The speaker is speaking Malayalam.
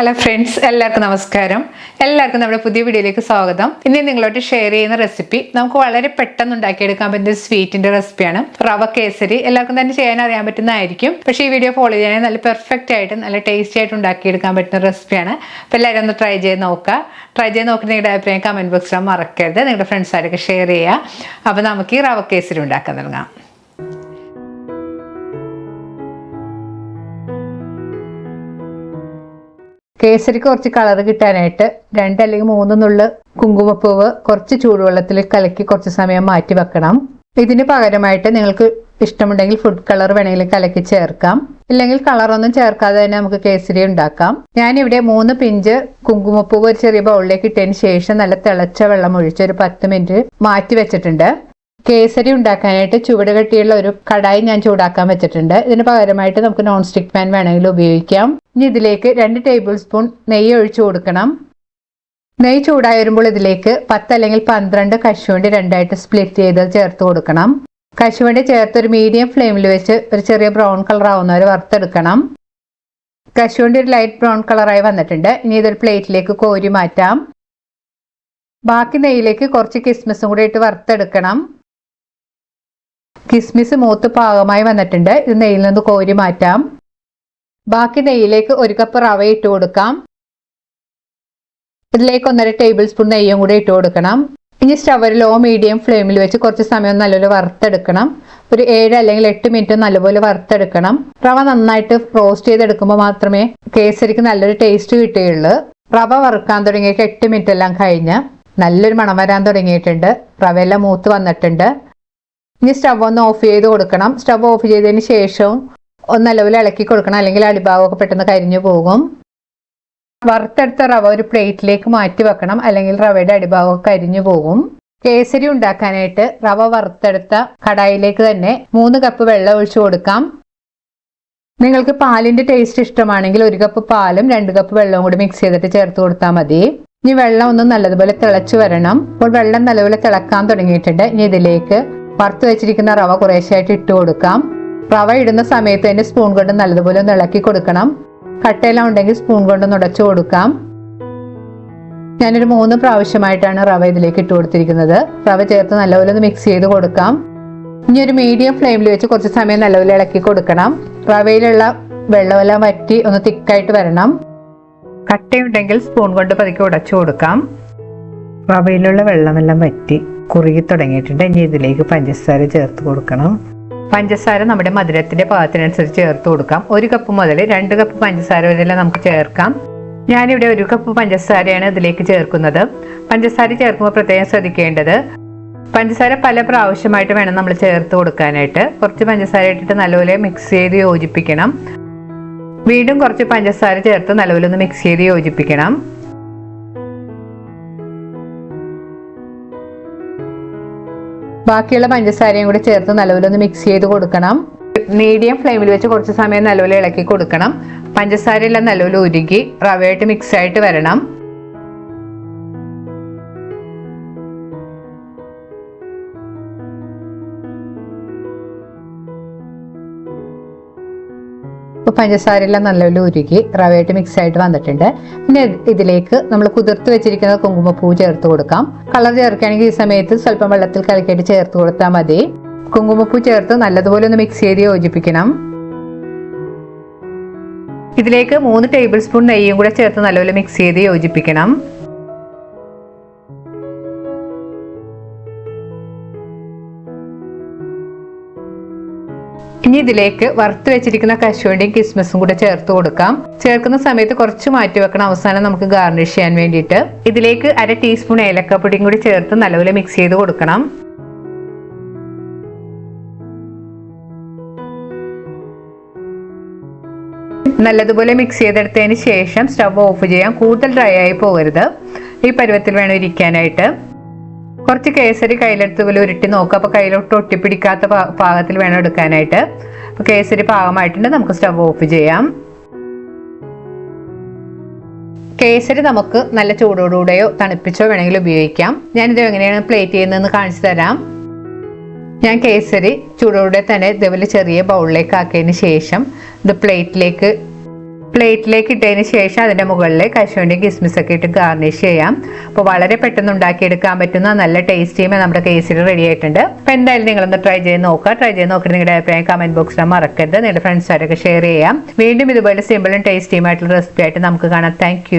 ഹലോ ഫ്രണ്ട്സ് എല്ലാവർക്കും നമസ്കാരം. എല്ലാവർക്കും നമ്മുടെ പുതിയ വീഡിയോയിലേക്ക് സ്വാഗതം. ഇന്ന് നിങ്ങളോട് ഷെയർ ചെയ്യുന്ന റെസിപ്പി നമുക്ക് വളരെ പെട്ടെന്ന് ഉണ്ടാക്കിയെടുക്കാൻ പറ്റുന്ന സ്വീറ്റിന്റെ റെസിപ്പിയാണ് റവ കേസരി എല്ലാവർക്കും തന്നെ ചെയ്യാൻ അറിയാൻ പറ്റുന്നതായിരിക്കും. പക്ഷേ ഈ വീഡിയോ ഫോളോ ചെയ്യാൻ നല്ല പെർഫെക്റ്റ് ആയിട്ട് നല്ല ടേസ്റ്റി ആയിട്ട് ഉണ്ടാക്കിയെടുക്കാൻ പറ്റുന്ന റെസിപ്പിയാണ് അപ്പോൾ എല്ലാവരും ഒന്ന് ട്രൈ ചെയ്ത് നോക്കുക. ട്രൈ ചെയ്ത് നോക്കി നിങ്ങളുടെ അഭിപ്രായം കമന്റ് ബോക്സിൽ മറക്കരുത്. നിങ്ങളുടെ ഫ്രണ്ട്സായിട്ടൊക്കെ ഷെയർ ചെയ്യുക. അപ്പോൾ നമുക്ക് ഈ റവ കേസരി ഉണ്ടാക്കാൻ തുടങ്ങാം. കേസരിക്ക് കുറച്ച് കളർ കിട്ടാനായിട്ട് രണ്ട് അല്ലെങ്കിൽ മൂന്ന് നുള്ള് കുങ്കുമപ്പൂവ് കുറച്ച് ചൂടുവെള്ളത്തിൽ കലക്കി കുറച്ച് സമയം മാറ്റി വെക്കണം. ഇതിന് പകരമായിട്ട് നിങ്ങൾക്ക് ഇഷ്ടമുണ്ടെങ്കിൽ ഫുഡ് കളർ വേണമെങ്കിൽ കലക്കി ചേർക്കാം. ഇല്ലെങ്കിൽ കളറൊന്നും ചേർക്കാതെ തന്നെ നമുക്ക് കേസരി ഉണ്ടാക്കാം. ഞാനിവിടെ മൂന്ന് പിഞ്ച് കുങ്കുമപ്പൂവ് ഒരു ചെറിയ ബൗളിലേക്ക് ഇട്ടതിന് ശേഷം നല്ല തിളച്ച വെള്ളം ഒഴിച്ച് ഒരു പത്ത് മിനിറ്റ് മാറ്റി വെച്ചിട്ടുണ്ട്. കേസരി ഉണ്ടാക്കാനായിട്ട് ചുവട് കെട്ടിയുള്ള ഒരു കടായി ഞാൻ ചൂടാക്കാൻ വെച്ചിട്ടുണ്ട്. ഇതിന് പകരമായിട്ട് നമുക്ക് നോൺ സ്റ്റിക് പാൻ വേണമെങ്കിൽ ഉപയോഗിക്കാം. ഇനി ഇതിലേക്ക് രണ്ട് ടേബിൾ സ്പൂൺ നെയ്യ് ഒഴിച്ചു കൊടുക്കണം. നെയ്യ് ചൂടായി വരുമ്പോൾ ഇതിലേക്ക് പത്ത് അല്ലെങ്കിൽ പന്ത്രണ്ട് കശുവണ്ടി രണ്ടായിട്ട് സ്പ്ലിറ്റ് ചെയ്ത് ചേർത്ത് കൊടുക്കണം. കശുവണ്ടി ചേർത്ത് ഒരു മീഡിയം ഫ്ലെയിമിൽ വെച്ച് ഒരു ചെറിയ ബ്രൗൺ കളർ ആവുന്നവരെ വറുത്തെടുക്കണം. കശുവണ്ടി ഒരു ലൈറ്റ് ബ്രൗൺ കളറായി വന്നിട്ടുണ്ട്. ഇനി ഇതൊരു പ്ലേറ്റിലേക്ക് കോരി മാറ്റാം. ബാക്കി നെയ്യിലേക്ക് കുറച്ച് കിസ്മിസും കൂടി ഇട്ട് വറുത്തെടുക്കണം. കിസ്മിസ് മൂത്ത് പാകമായി വന്നിട്ടുണ്ട്. ഇത് നെയ്യിൽ നിന്ന് കോരി മാറ്റാം. ബാക്കി നെയ്യിലേക്ക് ഒരു കപ്പ് റവ ഇട്ട് കൊടുക്കാം. ഇതിലേക്ക് ഒന്നര ടേബിൾ സ്പൂൺ നെയ്യും കൂടി ഇട്ട് കൊടുക്കണം. ഇനി സ്റ്റവ് ലോ മീഡിയം ഫ്ലെയിമിൽ വെച്ച് കുറച്ച് സമയം നല്ലപോലെ വറുത്തെടുക്കണം. ഒരു ഏഴ് അല്ലെങ്കിൽ എട്ട് മിനിറ്റ് നല്ലപോലെ വറുത്തെടുക്കണം. റവ നന്നായിട്ട് റോസ്റ്റ് ചെയ്തെടുക്കുമ്പോൾ മാത്രമേ കേസരിക്ക് നല്ലൊരു ടേസ്റ്റ് കിട്ടുകയുള്ളൂ. റവ വറുക്കാൻ തുടങ്ങിയിട്ട് എട്ട് മിനിറ്റ് എല്ലാം കഴിഞ്ഞ് നല്ലൊരു മണം വരാൻ തുടങ്ങിയിട്ടുണ്ട്. റവയെല്ലാം മൂത്ത് വന്നിട്ടുണ്ട്. ഇനി സ്റ്റവ് ഒന്ന് ഓഫ് ചെയ്ത് കൊടുക്കണം. സ്റ്റവ് ഓഫ് ചെയ്തതിന് ശേഷവും ഒന്ന് നല്ലപോലെ ഇളക്കി കൊടുക്കണം. അല്ലെങ്കിൽ അടിഭാഗമൊക്കെ പെട്ടെന്ന് കരിഞ്ഞു പോകും. വറുത്തെടുത്ത റവ ഒരു പ്ലേറ്റിലേക്ക് മാറ്റി വെക്കണം. അല്ലെങ്കിൽ റവയുടെ അടിഭാഗമൊക്കെ കരിഞ്ഞു പോകും. കേസരി ഉണ്ടാക്കാനായിട്ട് റവ വറുത്തെടുത്ത കടായിലേക്ക് തന്നെ മൂന്ന് കപ്പ് വെള്ളം ഒഴിച്ചു കൊടുക്കാം. നിങ്ങൾക്ക് പാലിന്റെ ടേസ്റ്റ് ഇഷ്ടമാണെങ്കിൽ ഒരു കപ്പ് പാലും രണ്ട് കപ്പ് വെള്ളവും കൂടി മിക്സ് ചെയ്തിട്ട് ചേർത്ത് കൊടുത്താൽ മതി. ഇനി വെള്ളം ഒന്ന് നല്ലതുപോലെ തിളച്ചു വരണം. അപ്പോൾ വെള്ളം നല്ലപോലെ തിളക്കാൻ തുടങ്ങിയിട്ടുണ്ട്. ഇനി ഇതിലേക്ക് വറുത്ത് വെച്ചിരിക്കുന്ന റവ കുറേശ്ശായിട്ട് ഇട്ട് കൊടുക്കാം. റവ ഇടുന്ന സമയത്ത് തന്നെ സ്പൂൺ കൊണ്ട് നല്ലതുപോലെ ഒന്ന് ഇളക്കി കൊടുക്കണം. കട്ടയെല്ലാം ഉണ്ടെങ്കിൽ സ്പൂൺ കൊണ്ട് ഉടച്ചു കൊടുക്കാം. ഞാനൊരു മൂന്ന് പ്രാവശ്യമായിട്ടാണ് റവ ഇതിലേക്ക് ഇട്ട് കൊടുത്തിരിക്കുന്നത്. റവ ചേർത്ത് നല്ലപോലെ ഒന്ന് മിക്സ് ചെയ്ത് കൊടുക്കാം. ഇനി ഒരു മീഡിയം ഫ്ലെയിമിൽ വെച്ച് കുറച്ച് സമയം നല്ലപോലെ ഇളക്കി കൊടുക്കണം. റവയിലുള്ള വെള്ളമെല്ലാം വറ്റി ഒന്ന് തിക്കായിട്ട് വരണം. കട്ടയുണ്ടെങ്കിൽ സ്പൂൺ കൊണ്ട് പതുക്കെ ഉടച്ചു കൊടുക്കാം. റവയിലുള്ള വെള്ളമെല്ലാം വറ്റി കുറുകി തുടങ്ങിയിട്ടുണ്ട്. ഇനി ഇതിലേക്ക് പഞ്ചസാര ചേർത്ത് കൊടുക്കണം. പഞ്ചസാര നമ്മുടെ മധുരത്തിന്റെ പാകത്തിനനുസരിച്ച് ചേർത്ത് കൊടുക്കാം. ഒരു കപ്പ് മുതൽ രണ്ട് കപ്പ് പഞ്ചസാര വരെ നമുക്ക് ചേർക്കാം. ഞാനിവിടെ ഒരു കപ്പ് പഞ്ചസാരയാണ് ഇതിലേക്ക് ചേർക്കുന്നത്. പഞ്ചസാര ചേർക്കുമ്പോൾ പ്രത്യേകം ശ്രദ്ധിക്കേണ്ടത് പഞ്ചസാര പല പ്രാവശ്യമായിട്ട് വേണം നമ്മൾ ചേർത്ത് കൊടുക്കാനായിട്ട്. കുറച്ച് പഞ്ചസാര ഇട്ടിട്ട് നല്ലപോലെ മിക്സ് ചെയ്ത് യോജിപ്പിക്കണം. വീണ്ടും കുറച്ച് പഞ്ചസാര ചേർത്ത് നല്ലപോലെ ഒന്ന് മിക്സ് ചെയ്ത് യോജിപ്പിക്കണം. ബാക്കിയുള്ള പഞ്ചസാരയും കൂടി ചേർത്ത് നല്ലപോലെ ഒന്ന് മിക്സ് ചെയ്ത് കൊടുക്കണം. മീഡിയം ഫ്ലെയിമിൽ വെച്ച് കുറച്ച് സമയം നല്ലപോലെ ഇളക്കി കൊടുക്കണം. പഞ്ചസാര എല്ലാം നല്ലപോലെ ഉരുകി റവയായിട്ട് മിക്സ് ആയിട്ട് വരണം. ഇപ്പോൾ പഞ്ചസാര എല്ലാം നല്ലപോലെ ഉരുകി റവയായിട്ട് മിക്സ് ആയിട്ട് വന്നിട്ടുണ്ട്. പിന്നെ ഇതിലേക്ക് നമ്മൾ കുതിർത്ത് വെച്ചിരിക്കുന്ന കുങ്കുമപ്പൂ ചേർത്ത് കൊടുക്കാം. കളർ ചേർക്കുകയാണെങ്കിൽ ഈ സമയത്ത് സ്വല്പം വെള്ളത്തിൽ കലക്കിയിട്ട് ചേർത്ത് കൊടുത്താൽ മതി. കുങ്കുമപ്പൂ ചേർത്ത് നല്ലതുപോലെ ഒന്ന് മിക്സ് ചെയ്ത് യോജിപ്പിക്കണം. ഇതിലേക്ക് മൂന്ന് ടേബിൾ സ്പൂൺ നെയ്യും കൂടെ ചേർത്ത് നല്ലപോലെ മിക്സ് ചെയ്ത് യോജിപ്പിക്കണം. ഇനി ഇതിലേക്ക് വറുത്ത് വെച്ചിരിക്കുന്ന കശുവണ്ടിയും കിസ്മസും കൂടെ ചേർത്ത് കൊടുക്കാം. ചേർക്കുന്ന സമയത്ത് കുറച്ച് മാറ്റി വെക്കണം. അവസാനം നമുക്ക് ഗാർണിഷ് ചെയ്യാൻ വേണ്ടിയിട്ട്. ഇതിലേക്ക് അര ടീസ്പൂൺ ഏലക്കപ്പൊടിയും കൂടി ചേർത്ത് നല്ലപോലെ മിക്സ് ചെയ്ത് കൊടുക്കണം. നല്ലതുപോലെ മിക്സ് ചെയ്തെടുത്തതിന് ശേഷം സ്റ്റവ് ഓഫ് ചെയ്യാം. കൂടുതൽ ഡ്രൈ ആയി പോകരുത്. ഈ പരുവത്തിൽ വേണം ഇരിക്കാനായിട്ട്. കുറച്ച് കേസരി കയ്യിലെടുത്ത് പോലെ ഉരുട്ടി നോക്കുക അപ്പോൾ കയ്യിലോട്ട് ഒട്ടിപ്പിടിക്കാത്ത പാകത്തിൽ വേണം എടുക്കാനായിട്ട്. അപ്പോൾ കേസരി പാകമായിട്ടുണ്ട്. നമുക്ക് സ്റ്റവ് ഓഫ് ചെയ്യാം. കേസരി നമുക്ക് നല്ല ചൂടോടുകൂടെയോ തണുപ്പിച്ചോ വേണമെങ്കിൽ ഉപയോഗിക്കാം. ഞാനിത് എങ്ങനെയാണ് പ്ലേറ്റ് ചെയ്യുന്നതെന്ന് കാണിച്ചു തരാം. ഞാൻ കേസരി ചൂടോടെ തന്നെ ഇതേപോലെ ചെറിയ ബൗളിലേക്ക് ആക്കിയതിന് ശേഷം ഇത് പ്ലേറ്റിലേക്ക് പ്ലേറ്റിലേക്ക് ഇട്ടതിന് ശേഷം അതിന്റെ മുകളിൽ കശുവണ്ടി കിസ്മിസ് ഒക്കെ ഇട്ട് ഗാർണിഷ് ചെയ്യാം. അപ്പോൾ വളരെ പെട്ടെന്ന് ഉണ്ടാക്കിയെടുക്കാൻ പറ്റുന്ന നല്ല ടേസ്റ്റിയും നമ്മുടെ കേസിൽ റെഡി ആയിട്ടുണ്ട്. അപ്പോൾ എന്തായാലും നിങ്ങളൊന്ന് ട്രൈ ചെയ്ത് നോക്കുക. ട്രൈ ചെയ്ത് നോക്കിയിട്ട് നിങ്ങളുടെ അഭിപ്രായം കമന്റ് ബോക്സിൽ മറക്കരുത്. നിങ്ങളുടെ ഫ്രണ്ട്സായിട്ടൊക്കെ ഷെയർ ചെയ്യാം. വീണ്ടും ഇതുപോലെ സിമ്പിളും ടേസ്റ്റിയുമായിട്ടുള്ള റെസിപ്പി ആയിട്ട് നമുക്ക് കാണാം. താങ്ക്